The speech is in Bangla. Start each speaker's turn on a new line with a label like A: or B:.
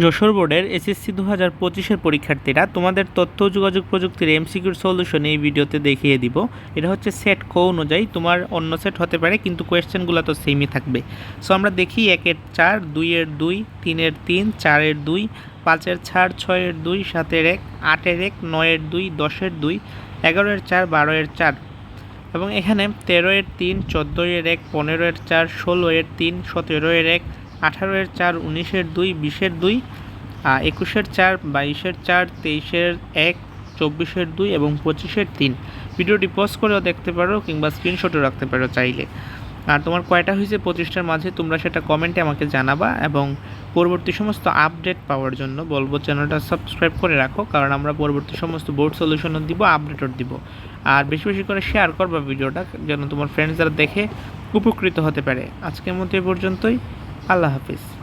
A: যশোর বোর্ডের এসএসসি দু হাজার পঁচিশের পরীক্ষার্থীরা তোমাদের তথ্য, যোগাযোগ প্রযুক্তির এমসিকিউর সলিউশন এই ভিডিওতে দেখিয়ে দিব। এটা হচ্ছে সেট ক অনুযায়ী তোমার অন্য সেট হতে পারে, কিন্তু কোয়েশ্চেনগুলো তো সেমই থাকবে। সো আমরা দেখি একের চার, দুইয়ের দুই, তিনের তিন, চারের দুই, পাঁচের চার, ছয়ের দুই, সাতের এক, আটের এক, নয়ের দুই, দশের দুই এগারোয়ের চার বারোয়ের চার। এবং এখানে তেরো এর তিন চোদ্দ এর এক পনেরো এর চার ষোলো এর তিন, সতেরোয়ের এক আঠারো এর চার উনিশের দুই বিশের দুই একুশের চার বাইশের চার তেইশের এক চব্বিশের দুই এবং পঁচিশের তিন। ভিডিওটি পোস্ট করেও দেখতে পারো কিংবা স্ক্রিনশটও রাখতে পারো চাইলে। আর তোমার কয়টা হয়েছে পঁচিশটার মাঝে তোমরা সেটা কমেন্টে আমাকে জানাবা এবং পরবর্তী সমস্ত আপডেট পাওয়ার জন্য বলব চ্যানেলটা সাবস্ক্রাইব করে রাখো, কারণ আমরা পরবর্তী সমস্ত বোর্ড সলিউশনও দিব আপডেটও দিব। আর বেশি বেশি করে শেয়ার করবা ভিডিওটা, যেন তোমার ফ্রেন্ডসরা দেখে উপকৃত হতে পারে। আজকের মতো এ পর্যন্তই। আল্লাহ হাফিজ।